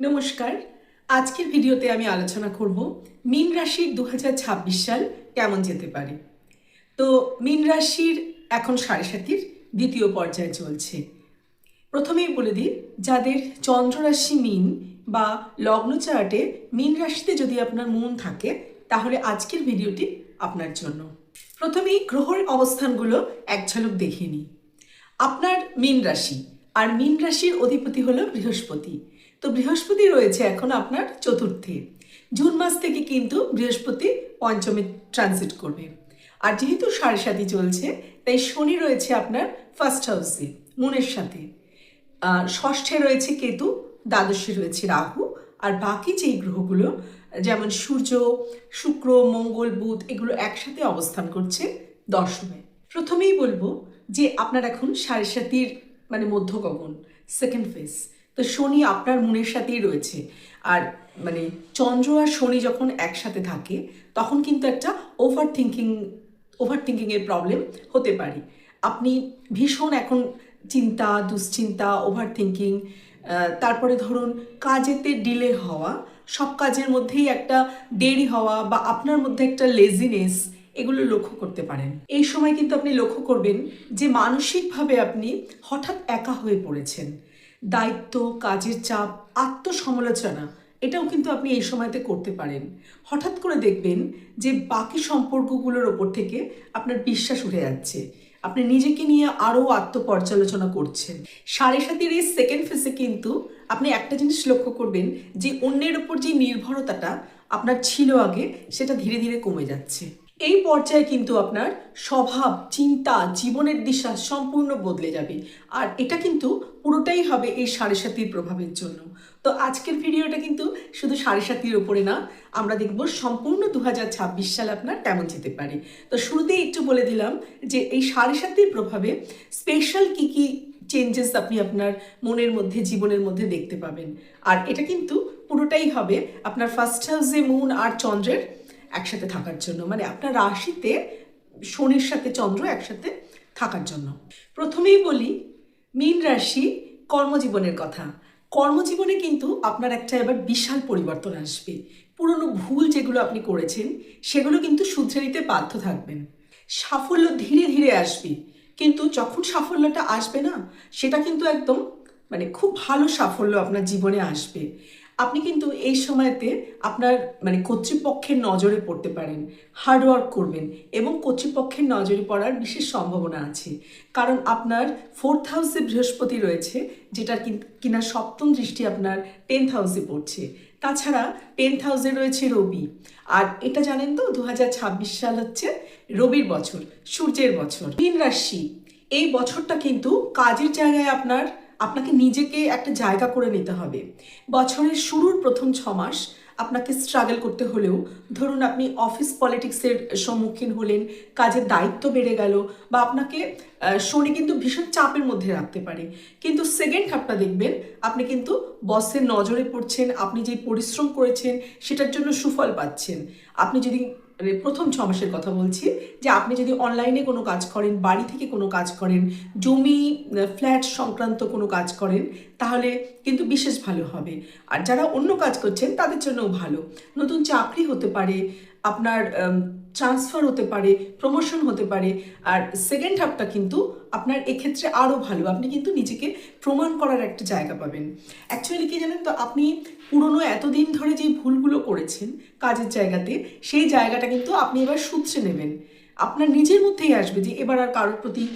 নমস্কার। আজকের ভিডিওতে আমি আলোচনা করব মীন রাশির দু সাল কেমন যেতে পারে। তো মীন রাশির এখন সাড়ে সাতির দ্বিতীয় পর্যায়ে চলছে। প্রথমেই বলে দিই, যাদের চন্দ্ররাশি মীন বা লগ্ন চার্টে মীন রাশিতে যদি আপনার মন থাকে, তাহলে আজকের ভিডিওটি আপনার জন্য। প্রথমেই গ্রহের অবস্থানগুলো এক ঝলক দেখে নিই। আপনার মীন রাশি, আর মীন রাশির অধিপতি হলো বৃহস্পতি। তো বৃহস্পতি রয়েছে এখন আপনার চতুর্থে। জুন মাস থেকে কিন্তু বৃহস্পতি পঞ্চমে ট্রানজিট করবে। আর যেহেতু সাড়ে সাতি চলছে, তাই শনি রয়েছে আপনার ফার্স্ট হাউসে মুনের সাথে। ষষ্ঠে রয়েছে কেতু, দ্বাদশে রয়েছে রাহু। আর বাকি যেই গ্রহগুলো, যেমন সূর্য, শুক্র, মঙ্গল, বুধ, এগুলো একসাথে অবস্থান করছে দশমে। প্রথমেই বলব যে আপনার এখন সাড়ে সাতির মানে মধ্য গগন সেকেন্ড ফেজ তো শনি আপনার মনের সাথেই রয়েছে। আর মানে চন্দ্র আর শনি যখন একসাথে থাকে, তখন কিন্তু একটা ওভার থিঙ্কিং ওভার থিঙ্কিংয়ের প্রবলেম হতে পারে। আপনি ভীষণ এখন চিন্তা, দুশ্চিন্তা ওভার থিঙ্কিং তারপরে ধরুন কাজেতে ডিলে হওয়া, সব কাজের মধ্যেই একটা দেরি হওয়া বা আপনার মধ্যে একটা লেজিনেস এগুলো লক্ষ্য করতে পারেন। এই সময় কিন্তু আপনি লক্ষ্য করবেন যে মানসিকভাবে আপনি হঠাৎ একা হয়ে পড়েছেন। দায়িত্ব, কাজের চাপ, আত্মসমালোচনা, এটাও কিন্তু আপনি এই সময়তে করতে পারেন। হঠাৎ করে দেখবেন যে বাকি সম্পর্কগুলোর ওপর থেকে আপনার বিশ্বাস উঠে যাচ্ছে। আপনি নিজেকে নিয়ে আরও আত্মপর্যালোচনা করছেন। সাড়ে সাতির এই সেকেন্ড ফেসে কিন্তু আপনি একটা জিনিস লক্ষ্য করবেন যে অন্যের ওপর যে নির্ভরতাটা আপনার ছিল আগে, সেটা ধীরে ধীরে কমে যাচ্ছে। এই পর্যায়ে কিন্তু আপনার স্বভাব, চিন্তা, জীবনের দিশা সম্পূর্ণ বদলে যাবে। আর এটা কিন্তু পুরোটাই হবে এই সাড়ে সাতির প্রভাবের জন্য। তো আজকের ভিডিওটা কিন্তু শুধু সাড়ে সাতির ওপরে না, আমরা দেখব সম্পূর্ণ দু হাজার ছাব্বিশ সাল আপনার কেমন যেতে পারে। তো শুরুতেই একটু বলে দিলাম যে এই সাড়ে সাতির প্রভাবে স্পেশাল কি কি চেঞ্জেস আপনি আপনার মনের মধ্যে, জীবনের মধ্যে দেখতে পাবেন। আর এটা কিন্তু পুরোটাই হবে আপনার ফার্স্ট হাউসে মুন আর চন্দ্রের একসাথে থাকার জন্য। মানে আপনার রাশিতে শনির সাথে চন্দ্র একসাথে থাকার জন্য। প্রথমেই বলি, মীন রাশি কর্মজীবনের কথা। কর্মজীবনে কিন্তু আপনার একটা এবার বিশাল পরিবর্তন আসবে। পুরনো ভুল যেগুলো আপনি করেছেন, সেগুলো কিন্তু শুধরে নিতে বাধ্য থাকবেন। সাফল্য ধীরে ধীরে আসবে। কিন্তু যখন সাফল্যটা আসবে না, সেটা কিন্তু একদম মানে খুব ভালো সাফল্য আপনার জীবনে আসবে। আপনি কিন্তু এই সময়তে আপনার মানে কর্তৃপক্ষের নজরে পড়তে পারেন হার্ডওয়ার্ক করবেন এবং কর্তৃপক্ষের নজরে পড়ার বিশেষ সম্ভাবনা আছে। কারণ আপনার ফোর্থ হাউসে বৃহস্পতি রয়েছে, যেটার কিন- সপ্তম দৃষ্টি আপনার টেন্থ হাউসে পড়ছে। তাছাড়া টেন্থ হাউসে রয়েছে রবি। আর এটা জানেন তো দু হাজার ছাব্বিশ সাল হচ্ছে রবির বছর, সূর্যের বছর। মীন রাশি, এই বছরটা কিন্তু কাজের জায়গায় আপনার আপনাকে নিজেকে একটা জায়গা করে নিতে হবে। বছরের শুরুর প্রথম ছ মাস আপনাকে স্ট্রাগল করতে হলেও, ধরুন আপনি অফিস পলিটিক্সের সম্মুখীন হলেন, কাজের দায়িত্ব বেড়ে গেল বা আপনাকে শনি কিন্তু ভীষণ চাপের মধ্যে রাখতে পারে। কিন্তু সেকেন্ড হাফটা দেখবেন, আপনি কিন্তু বসের নজরে পড়ছেন, আপনি যে পরিশ্রম করেছেন, সেটার জন্য সুফল পাচ্ছেন। আপনি যদি প্রথম ছ মাসের কথা বলছি যে আপনি যদি অনলাইনে কোনো কাজ করেন, বাড়ি থেকে কোনো কাজ করেন, জমি ফ্ল্যাট সংক্রান্ত কোনো কাজ করেন, তাহলে কিন্তু বিশেষ ভালো হবে। আর যারা অন্য কাজ করছেন, তাদের জন্যও ভালো। নতুন চাকরি হতে পারে, আপনার ট্রান্সফার হতে পারে প্রমোশন হতে পারে, আর সেকেন্ড হাফটা কিন্তু আপনার এক্ষেত্রে আরও ভালো। আপনি কিন্তু নিজেকে প্রমাণ করার একটা জায়গা পাবেন। অ্যাকচুয়ালি কি জানেন তো, আপনি পুরনো এতদিন ধরে যে ভুলগুলো করেছেন কাজের জায়গাতে, সেই জায়গাটা কিন্তু আপনি এবার সূত্রে নেবেন। আপনার নিজের মধ্যেই আসবে যে এবার আর কারোর প্রতি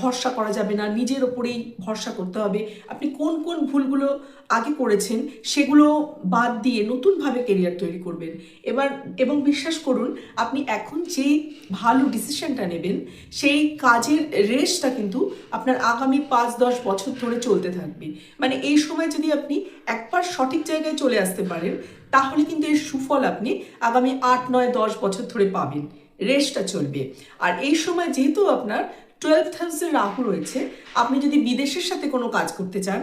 ভরসা করা যাবে না, নিজের ওপরেই ভরসা করতে হবে। আপনি কোন কোন ভুলগুলো আগে করেছেন সেগুলো বাদ দিয়ে নতুনভাবে কেরিয়ার তৈরি করবেন। এবার, এবং বিশ্বাস করুন, আপনি এখন যে ভালো ডিসিশনটা নেবেন, সেই কাজের রেসটা কিন্তু আপনার আগামী পাঁচ, দশ বছর ধরে চলতে থাকবে। মানে এই সময় যদি আপনি একবার সঠিক জায়গায় চলে আসতে পারেন, তাহলে কিন্তু এর সুফল আপনি আগামী আট, নয়, দশ বছর ধরে পাবেন। রেসটা চলবে। আর এই সময় যেহেতু আপনার টুয়েলভ হাউসে রাহু রয়েছে, আপনি যদি বিদেশের সাথে কোনো কাজ করতে চান,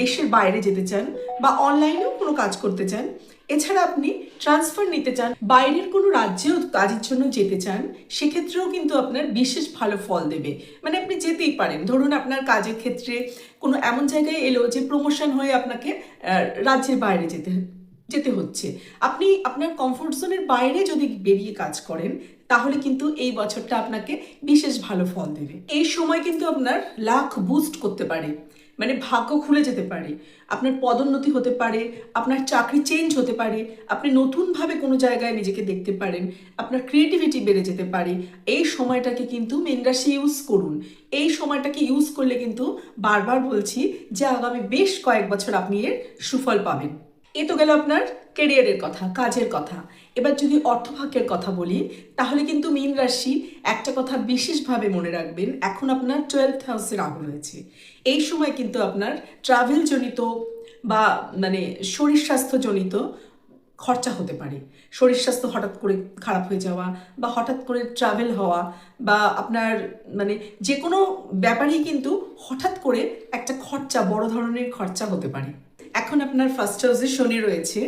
দেশের বাইরে যেতে চান বা অনলাইনেও কোনো কাজ করতে চান, এছাড়া আপনি ট্রান্সফার নিতে চান, বাইরের কোনো রাজ্যেও কাজের জন্য যেতে চান, সেক্ষেত্রেও কিন্তু আপনার বিশেষ ভালো ফল দেবে। মানে আপনি যেতেই পারেন। ধরুন আপনার কাজের ক্ষেত্রে কোনো এমন জায়গায় এলো যে প্রমোশন হয়ে আপনাকে রাজ্যের বাইরে যেতে যেতে হচ্ছে। আপনি আপনার কমফোর্ট জোনের বাইরে যদি বেরিয়ে কাজ করেন তাহলে কিন্তু এই বছরটা আপনাকে বিশেষ ভালো ফল দেবে। এই সময় কিন্তু আপনার লাখ বুস্ট করতে পারে মানে ভাগ্য খুলে যেতে পারে। আপনার পদোন্নতি হতে পারে, আপনার চাকরি চেঞ্জ হতে পারে, আপনি নতুনভাবে কোনো জায়গায় নিজেকে দেখতে পারেন, আপনার ক্রিয়েটিভিটি বেড়ে যেতে পারে। এই সময়টাকে কিন্তু মেন রাশি ইউজ করুন। এই সময়টাকে ইউজ করলে কিন্তু বারবার বলছি যে আগামী বেশ কয়েক বছর আপনি এর সুফল পাবেন। এ তো গেল আপনার কেরিয়ারের কথা, কাজের কথা। এবার যদি অর্থভাগ্যের কথা বলি, তাহলে কিন্তু মীন রাশি একটা কথা বিশেষভাবে মনে রাখবেন, এখন আপনার টুয়েলভ হাউসে রাহু রয়েছে। এই সময় কিন্তু আপনার ট্রাভেল জনিত বা মানে শরীর স্বাস্থ্য জনিত খরচা হতে পারে। শরীর স্বাস্থ্য হঠাৎ করে খারাপ হয়ে যাওয়া বা হঠাৎ করে ট্রাভেল হওয়া বা আপনার মানে যে কোনো ব্যাপারেই কিন্তু হঠাৎ করে একটা খরচা, বড় ধরনের খরচা হতে পারে। এখন আপনার ফার্স্ট হাউসে শনি রয়েছে,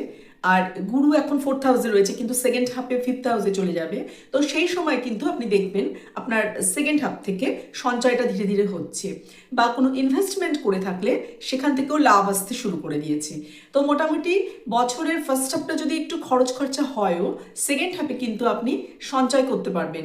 আর গুরু এখন ফোর্থ হাউসে রয়েছে, কিন্তু সেকেন্ড হাফে ফিফথ হাউসে চলে যাবে। তো সেই সময় কিন্তু আপনি দেখবেন আপনার সেকেন্ড হাফ থেকে সঞ্চয়টা ধীরে ধীরে হচ্ছে বা কোনো ইনভেস্টমেন্ট করে থাকলে সেখান থেকেও লাভ আসতে শুরু করে দিয়েছে। তো মোটামুটি বছরের ফার্স্ট হাফটা যদি একটু খরচ খরচা হয়ও সেকেন্ড হাফে কিন্তু আপনি সঞ্চয় করতে পারবেন।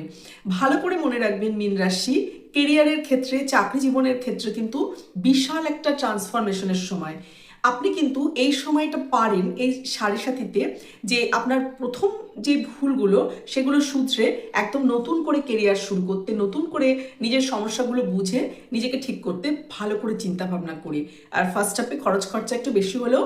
ভালো করে মনে রাখবেন মীন রাশি কেরিয়ারের ক্ষেত্রে, চাকরি জীবনের ক্ষেত্রে কিন্তু বিশাল একটা ট্রান্সফরমেশনের সময়। আপনি কিন্তু এই সময়টা পারেন এই সাড়ে সাথীতে যে আপনার প্রথম যে ভুলগুলো সেগুলো সূত্রে একদম নতুন করে কেরিয়ার শুরু করতে, নতুন করে নিজের সমস্যাগুলো বুঝে নিজেকে ঠিক করতে ভালো করে চিন্তা ভাবনা করে। আর ফার্স্ট হাফে খরচ খরচা একটু বেশি হলেও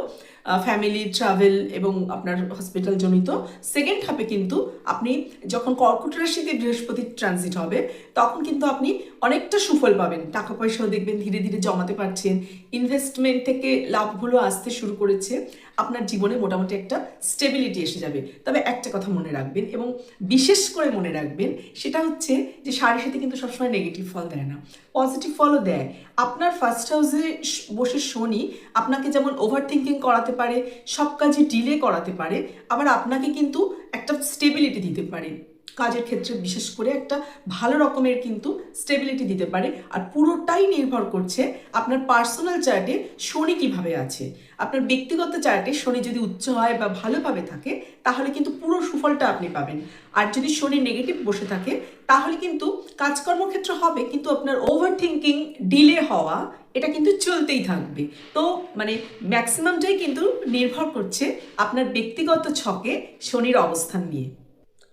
ফ্যামিলি ট্রাভেল এবং আপনার হসপিটাল জনিত। সেকেন্ড হাফে কিন্তু আপনি যখন কর্কট রাশিতে বৃহস্পতি ট্রানজিট হবে, তখন কিন্তু আপনি অনেকটা সুফল পাবেন। টাকা পয়সাও দেখবেন, ধীরে ধীরে জমাতে পারছেন। ইনভেস্টমেন্ট থেকে লাভগুলো আসতে শুরু করেছে। আপনার জীবনে মোটামুটি একটা স্টেবিলিটি এসে যাবে। তবে একটা কথা মনে রাখবেন এবং বিশেষ করে মনে রাখবেন, সেটা হচ্ছে যে সাড়ে সাথে কিন্তু সবসময় নেগেটিভ ফল দেয় না। পজিটিভ ফলও দেয়। আপনার ফার্স্ট হাউসে বসে শনি আপনাকে যেমন ওভার থিঙ্কিং করাতে পারে, সব কাজে ডিলে করাতে পারে, আবার আপনাকে কিন্তু একটা স্টেবিলিটি দিতে পারে। কাজের ক্ষেত্রে বিশেষ করে একটা ভালো রকমের কিন্তু স্টেবিলিটি দিতে পারে। আর পুরোটাই নির্ভর করছে আপনার পার্সোনাল চার্টে শনি কীভাবে আছে। আপনার ব্যক্তিগত চার্টে শনি যদি উচ্চ হয় বা ভালোভাবে থাকে, তাহলে কিন্তু পুরো সুফলটা আপনি পাবেন। আর যদি শনি নেগেটিভ বসে থাকে, তাহলে কিন্তু কাজকর্ম ক্ষেত্রে হবে, কিন্তু আপনার ওভার থিঙ্কিং ডিলে হওয়া, এটা কিন্তু চলতেই থাকবে। তো মানে ম্যাক্সিমামটাই কিন্তু নির্ভর করছে আপনার ব্যক্তিগত ছকে শনির অবস্থান নিয়ে।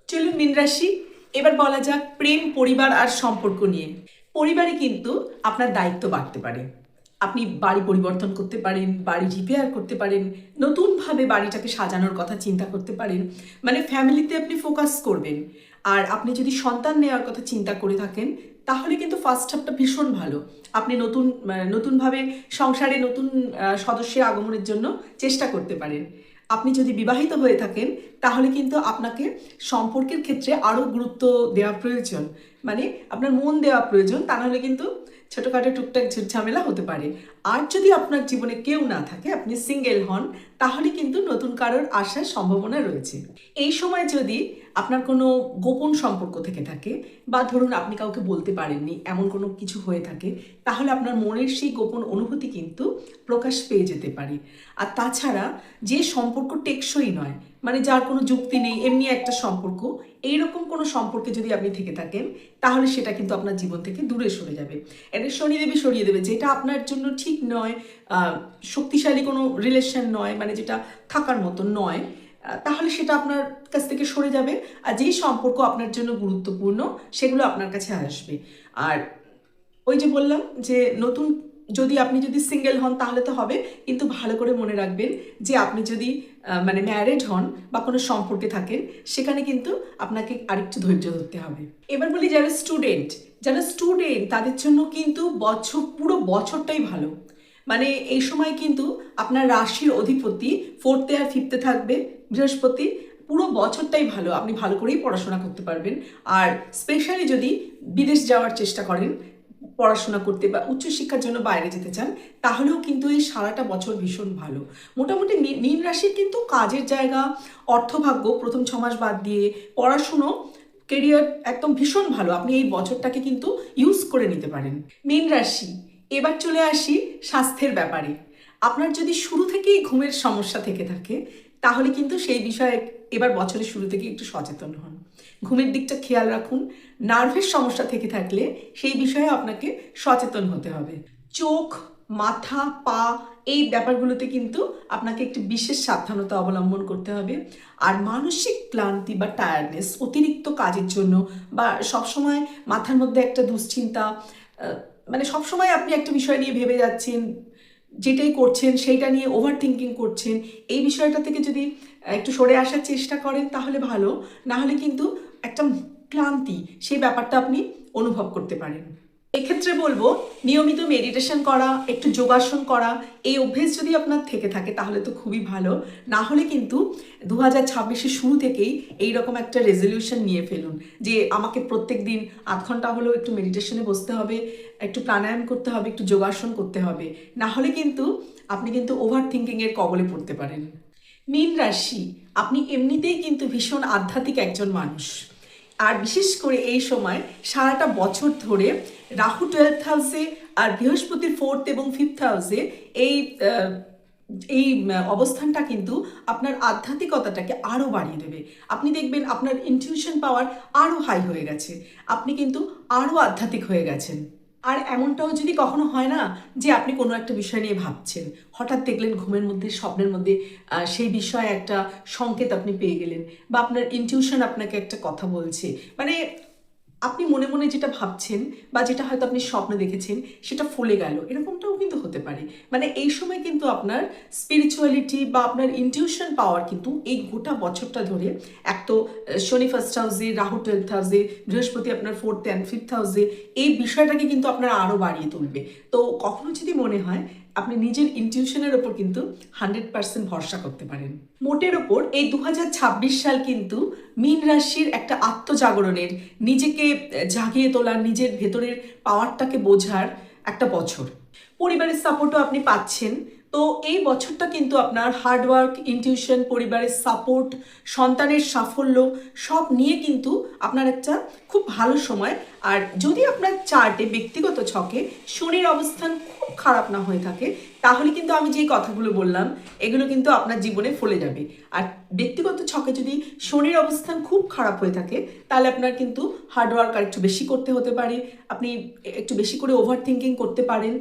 চলুন মীন রাশি, এবার বলা যাক প্রেম, পরিবার আর সম্পর্ক নিয়ে। পরিবারে কিন্তু আপনার দায়িত্ব বাড়তে পারে। আপনি বাড়ি পরিবর্তন করতে পারেন, বাড়ি রিপেয়ার করতে পারেন, নতুনভাবে বাড়িটাকে সাজানোর কথা চিন্তা করতে পারেন। মানে ফ্যামিলিতে আপনি ফোকাস করবেন। আর আপনি যদি সন্তান নেওয়ার কথা চিন্তা করে থাকেন, তাহলে কিন্তু ফার্স্ট হাফটা ভীষণ ভালো। আপনি নতুন নতুনভাবে সংসারে নতুন সদস্যের আগমনের জন্য চেষ্টা করতে পারেন। আপনি যদি বিবাহিত হয়ে থাকেন, তাহলে কিন্তু আপনাকে সম্পর্কের ক্ষেত্রে আরও গুরুত্ব দেওয়া প্রয়োজন। মানে আপনার মন দেওয়া প্রয়োজন, তা নাহলে কিন্তু ছোটোখাটো টুকটাক ঝামেলা হতে পারে। আর যদি আপনার জীবনে কেউ না থাকে, আপনি সিঙ্গেল হন তাহলে কিন্তু নতুন কারোর আসার সম্ভাবনা রয়েছে। এই সময় যদি আপনার কোনো গোপন সম্পর্ক থেকে থাকে বা ধরুন আপনি কাউকে বলতে পারেননি, এমন কোনো কিছু হয়ে থাকে, তাহলে আপনার মনের সেই গোপন অনুভূতি কিন্তু প্রকাশ পেয়ে যেতে পারে। আর তাছাড়া যে সম্পর্ক টেকসই নয় মানে যার কোনো যুক্তি নেই, এমনি একটা সম্পর্ক, এইরকম কোনো সম্পর্কে যদি আপনি থেকে থাকেন, তাহলে সেটা কিন্তু আপনার জীবন থেকে দূরে সরে যাবে। এটা সরিয়ে দেবে সরিয়ে দেবে, যেটা আপনার জন্য ঠিক নয় শক্তিশালী কোনো রিলেশন নয় মানে যেটা থাকার মতো নয় তাহলে সেটা আপনার কাছ থেকে সরে যাবে আর যেই সম্পর্ক আপনার জন্য গুরুত্বপূর্ণ সেগুলো আপনার কাছে আসবে। আর ওই যে বললাম যে নতুন যদি আপনি যদি সিঙ্গেল হন তাহলে তো হবে, কিন্তু ভালো করে মনে রাখবেন যে আপনি যদি মানে ম্যারেড হন বা কোনো সম্পর্কে থাকেন, সেখানে কিন্তু আপনাকে আরেকটু ধৈর্য ধরতে হবে। এবার বলি যারা স্টুডেন্ট যারা স্টুডেন্ট তাদের জন্য কিন্তু বছর, পুরো বছরটাই ভালো। মানে এই সময় কিন্তু আপনার রাশির অধিপতি ফোর্থে আর ফিফথে থাকবে, বৃহস্পতি, পুরো বছরটাই ভালো, আপনি ভালো করেই পড়াশোনা করতে পারবেন। আর স্পেশালি যদি বিদেশ যাওয়ার চেষ্টা করেন, পড়াশোনা করতে বা উচ্চশিক্ষার জন্য বাইরে যেতে চান, তাহলেও কিন্তু এই সারাটা বছর ভীষণ ভালো। মোটামুটি মীন রাশির কিন্তু কাজের জায়গা, অর্থভাগ্য প্রথম ছ মাস বাদ দিয়ে পড়াশুনো কেরিয়ার একদম ভীষণ ভালো, আপনি এই বছরটাকে কিন্তু ইউজ করে নিতে পারেন। মীন রাশি এবার চলে আসি স্বাস্থ্যের ব্যাপারে। আপনার যদি শুরু থেকেই ঘুমের সমস্যা থেকে থাকে, তাহলে কিন্তু সেই বিষয়ে এবার বছরের শুরু থেকে একটু সচেতন হন। ঘুমের দিকটা খেয়াল রাখুন। নার্ভের সমস্যা থেকে থাকলে সেই বিষয়ে আপনাকে সচেতন হতে হবে। চোখ, মাথা, পা এই ব্যাপারগুলোতে কিন্তু আপনাকে একটি বিশেষ সাবধানতা অবলম্বন করতে হবে। আর মানসিক ক্লান্তি বা টায়ার্ডনেস অতিরিক্ত কাজের জন্য বা সবসময় মাথার মধ্যে একটা দুশ্চিন্তা মানে সবসময় আপনি একটা বিষয় নিয়ে ভেবে যাচ্ছেন, যেটাই করছেন, সেইটা নিয়ে ওভার থিঙ্কিং করছেন, এই বিষয়টা থেকে যদি একটু সরে আসার চেষ্টা করেন তাহলে ভালো, না হলে কিন্তু একটা ক্লান্তি, সেই ব্যাপারটা আপনি অনুভব করতে পারেন। এক্ষেত্রে বলব, নিয়মিত মেডিটেশন করা, একটু যোগাসন করা, এই অভ্যেস যদি আপনার থেকে থাকে তাহলে তো খুবই ভালো। না হলে কিন্তু দু হাজার ছাব্বিশের শুরু থেকেই এইরকম একটা রেজলিউশন নিয়ে ফেলুন যে আমাকে প্রত্যেক দিন আধ ঘণ্টা হলেও একটু মেডিটেশনে বসতে হবে, একটু প্রাণায়াম করতে হবে, একটু যোগাসন করতে হবে। না হলে কিন্তু আপনি কিন্তু ওভার থিঙ্কিংয়ের কবলে পড়তে পারেন। মীন রাশি, আপনি এমনিতেই কিন্তু ভীষণ আধ্যাত্মিক একজন মানুষ। আর বিশেষ করে এই সময় সারাটা বছর ধরে রাহু টুয়েলভ হাউসে আর বৃহস্পতির ফোর্থ এবং ফিফথ হাউসে এই এই অবস্থানটা কিন্তু আপনার আধ্যাত্মিকতাটাকে আরও বাড়িয়ে দেবে। আপনি দেখবেন আপনার ইনটিউশন পাওয়ার আরও হাই হয়ে গেছে। আপনি কিন্তু আরও আধ্যাত্মিক হয়ে গেছেন। আর এমনটাও যদি কখনো হয় না যে আপনি কোনো একটা বিষয় নিয়ে ভাবছেন, হঠাৎ দেখলেন ঘুমের মধ্যে, স্বপ্নের মধ্যে সেই বিষয়ে একটা সংকেত আপনি পেয়ে গেলেন বা আপনার ইনটিউশন আপনাকে একটা কথা বলছে। মানে আপনি মনে মনে যেটা ভাবছেন বা যেটা হয়তো আপনি স্বপ্নে দেখেছেন, সেটা ফলে গেল। এরকমটাও কিন্তু হতে পারে। মানে এই সময় কিন্তু আপনার স্পিরিচুয়ালিটি বা আপনার ইনটিউশন পাওয়ার কিন্তু এই গোটা বছরটা ধরে এক তো শনি ফার্স্ট হাউসে রাহু টুয়েলথ হাউসে বৃহস্পতি আপনার ফোর্থ অ্যান্ড ফিফথ হাউসে এই বিষয়টাকে কিন্তু আপনার আরও বাড়িয়ে তুলবে। তো কখনো যদি মনে হয় আপনি নিজের ইনটিউশনের ওপর কিন্তু হান্ড্রেড পার্সেন্ট ভরসা করতে পারেন। মোটের ওপর এই দু হাজার ছাব্বিশ সাল কিন্তু মীন রাশির একটা আত্মজাগরণের, নিজেকে জাগিয়ে তোলার, নিজের ভেতরের পাওয়ারটাকে বোঝার একটা বছর। পরিবারের সাপোর্টও আপনি পাচ্ছেন। তো এই বছরটা কিন্তু আপনার হার্ডওয়ার্ক ইনটিউশন পরিবারের সাপোর্ট সন্তানের সাফল্য, সব নিয়ে কিন্তু আপনার একটা খুব ভালো সময়। আর যদি আপনার চার্টে ব্যক্তিগত ছকে শনির অবস্থান খুব খারাপ না হয়ে থাকে, তাহলে কিন্তু আমি যেই কথাগুলো বললাম, এগুলো কিন্তু আপনার জীবনে ফলে যাবে। আর ব্যক্তিগত ছকে যদি শনির অবস্থান খুব খারাপ হয়ে থাকে, তাহলে আপনার কিন্তু হার্ডওয়ার্ক আর একটু বেশি করতে হতে পারে। আপনি একটু বেশি করে ওভার থিঙ্কিং করতে পারেন।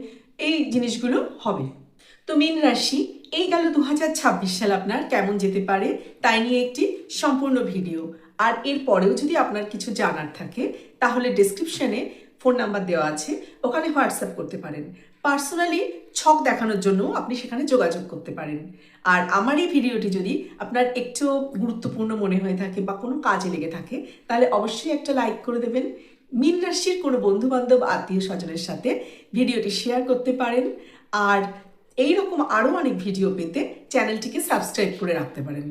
এই জিনিসগুলো হবে। তো মীন রাশি, এই গেল দু সাল আপনার কেমন যেতে পারে তাই নিয়ে একটি সম্পূর্ণ ভিডিও। আর এর পরেও যদি আপনার কিছু জানার থাকে, তাহলে ডেসক্রিপশনে ফোন নাম্বার দেওয়া আছে, ওখানে হোয়াটসঅ্যাপ করতে পারেন। পার্সোনালি ছক দেখানোর জন্য আপনি সেখানে যোগাযোগ করতে পারেন। আর আমার এই ভিডিওটি যদি আপনার একটু গুরুত্বপূর্ণ মনে হয়ে থাকে বা কোনো কাজে লেগে থাকে, তাহলে অবশ্যই একটা লাইক করে দেবেন। মীন রাশির কোনো বন্ধু বান্ধব আত্মীয় স্বজনের সাথে ভিডিওটি শেয়ার করতে পারেন। আর এই রকম আরও অনেক ভিডিও পেতে চ্যানেলটিকে সাবস্ক্রাইব করে রাখতে পারেন।